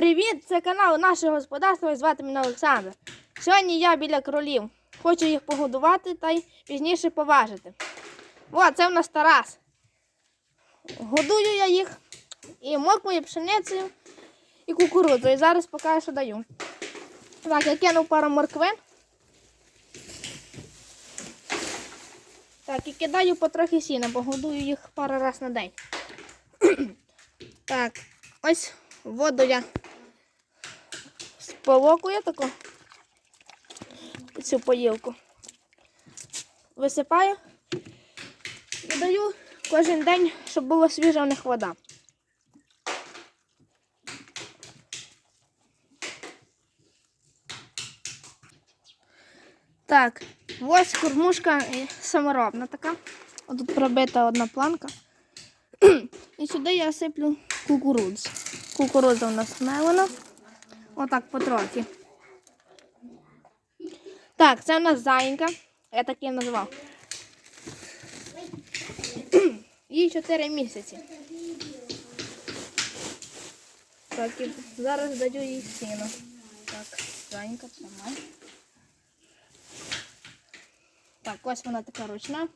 привіт! Це канал наше господарство і звати мене Олександр. Сьогодні я біля кролів. Хочу їх погодувати та й пізніше поважити. О, це в нас Тарас. Годую я їх і морквою, пшеницею, і кукурудзою. І Зараз покажу, що даю. Так, я кинув пару морквин. Так, і кидаю потрохи сіна, бо годую їх пару разів на день. Так, ось воду я сполокую таку цю поїлку. Висипаю і даю кожен день, щоб була свіжа в них вода. Так, ось кормушка саморобна така. Тут пробита одна планка. І сюди я сиплю кукурудзу. Кукурудза у нас мелена. Отак потрохи. Так, це у нас заїнька. Я так її назвав. Їй 4 місяці. Так, і зараз даю їй сіно. Так, заїнька, тримай. Так, ось вона така ручна.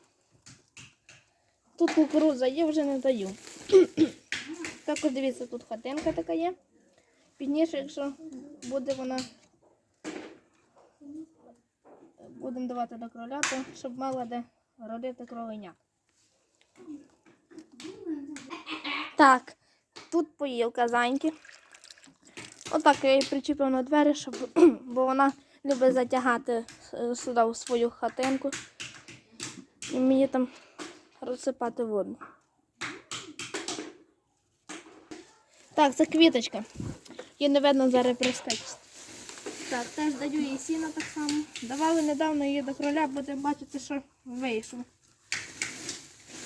Тут кукурудза є, вже не даю. Також дивіться, тут хатинка така є. Пізніше, якщо буде вона, будемо давати до кроля, то щоб мала де родити кроленя. Так, тут поїлка зайки. Отак я її причіпив на двері, щоб, бо вона любить затягати е, сюди у свою хатинку. І мені там розсипати воду. Так, це квіточка. Її не видно зараз пристечці. Так, теж даю їй сіно так само. Давали недавно її до кроля, будемо бачити, що вийшло.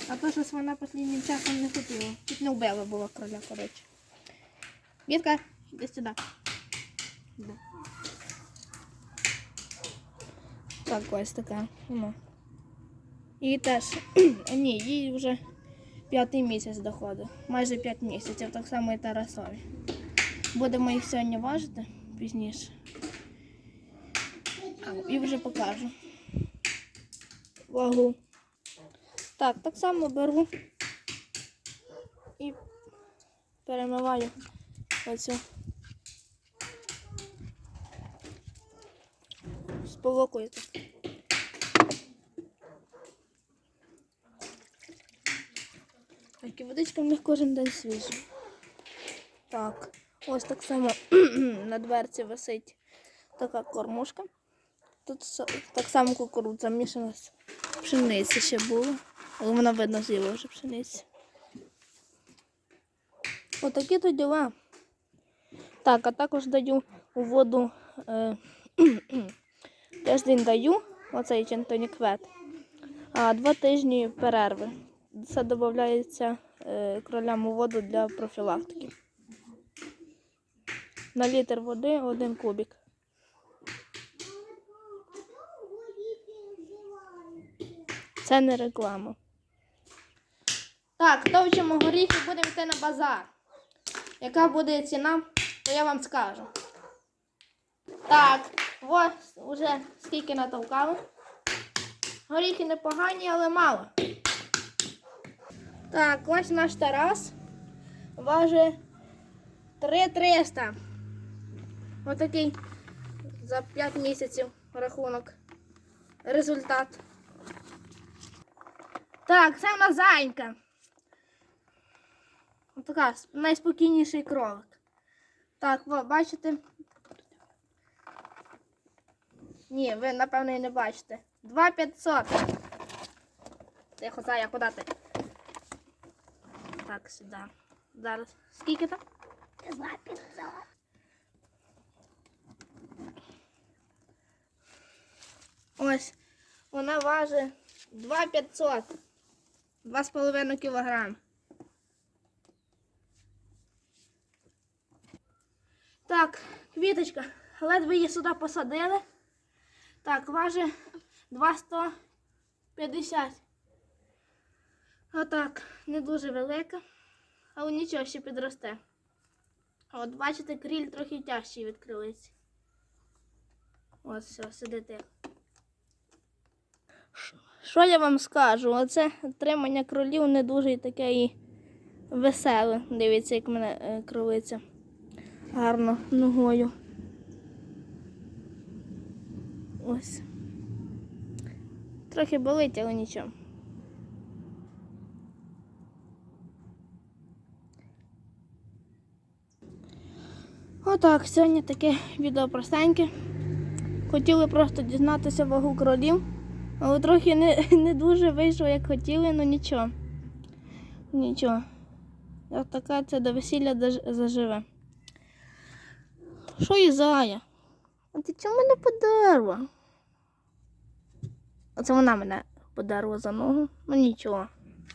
А то щось вона останнім часом не хотіла. Тут не вбила була кроля, коротше. Вітка, іди сюди. Іди. Так, ось така. І теж, ні, їй вже п'ятий місяць доходить. Майже п'ять місяців, так само і Тарасові. Будемо їх сьогодні важити пізніше. І вже покажу. Вагу. Так, так само беру і перемиваю оцю сполокою. Тут. Водичка в них кожен день свіжа. Так, ось так само на дверці висить така кормушка. Тут так само кукурудза мішана з пшениці ще було. Але вона видно з'їла вже пшениці. Отакі то діла. Так, а також даю у воду е, тиждень даю, оцей чентоніквет, а два тижні перерви. Це додається е, кролям у воду для профілактики. На літр води один кубик. Це не реклама. Так, товчимо горіхи, будемо йти на базар. Яка буде ціна, то я вам скажу. Так, ось уже скільки натовкали. Горіхи непогані, але мало. Так, ось наш Тарас. Важить 3300. Отакий за 5 місяців рахунок. Результат. Так, це в нас зайка. Така найспокійніший кролик. Так, во, бачите? Ні, ви, напевно, і не бачите. 2500. Тихо, зая, куди ти? Так, сюди. Зараз. Скільки там? 2500. Ось. Вона важить 2500. 2,5 кілограм. Так, квіточка. Ледве її сюди посадили. Так, важить 250. Отак, не дуже велика, але нічого ще підросте. От бачите, кріль трохи тяжчий від. Ось все, сидите. Що я вам скажу? Оце тримання кролів не дуже таке і веселе. Дивіться, як мене е, кролиця гарно ногою. Ось. Трохи болить, але нічого. Отак, сьогодні таке відео простеньке. Хотіли просто дізнатися вагу кролів, але трохи не, не дуже вийшло, як хотіли, ну нічого. Нічого. Як така це до весілля заживе. Що і зая? А ти чому мене подерла? Оце вона мене подерла за ногу. Ну нічого.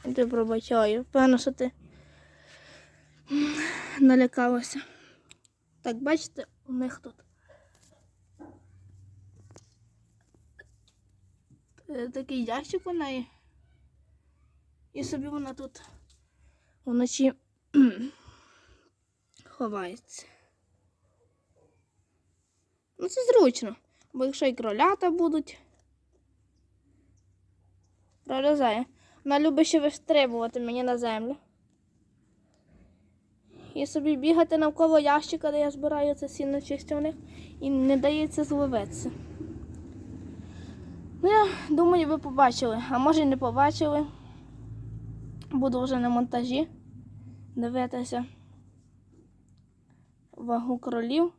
Я тебе пробачаю. Певно, що ти налякалася. Так, бачите, у них тут. е, Такий ящик у неї. І собі вона тут вночі ховається. Ну, це зручно, бо якщо і кролята будуть. Пролізає. Вона любить ще вистрибувати мені на землю. І собі бігати навколо ящика, де я збираю це сіно них, і не дається зловитися. Ну, я думаю, ви побачили, а може і не побачили. Буду вже на монтажі дивитися вагу кролів.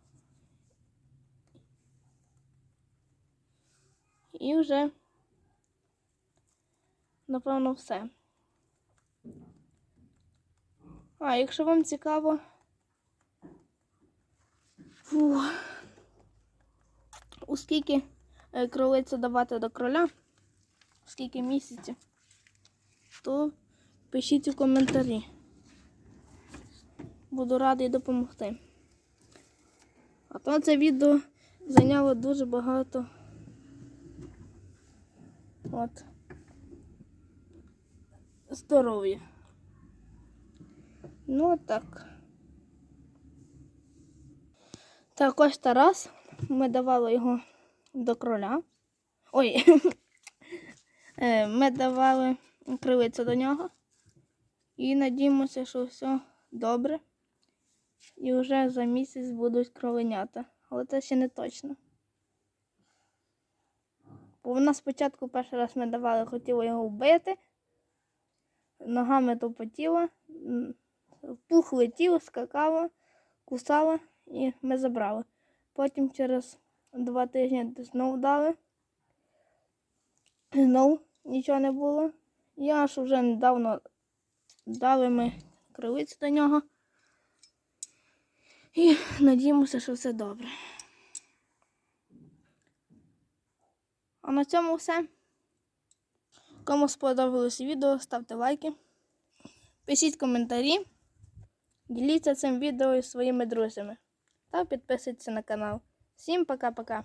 І вже, напевно, все. А, якщо вам цікаво. Фу. У скільки е, кролицю давати до кроля, скільки місяців, то пишіть у коментарі. Буду радий допомогти. А то це відео зайняло дуже багато. От. Здоров'я. Ну так. Так, ось Тарас. Ми давали його до кроля. Ой. Е, Ми давали крилицю до нього. І надіємося, що все добре. І вже за місяць будуть кроленята. Але це ще не точно. Бо вона спочатку перший раз ми давали, хотіла його вбити. Ногами топотіла, пух летів, скакала, кусала і ми забрали. Потім через два тижні знову дали. Знову нічого не було. І аж вже недавно дали ми крилицю до нього. І надіємося, що все добре. А на цьому все. Кому сподобалось відео, ставте лайки, пишіть коментарі, діліться цим відео із своїми друзями та підписуйтесь на канал. Всім пока-пока!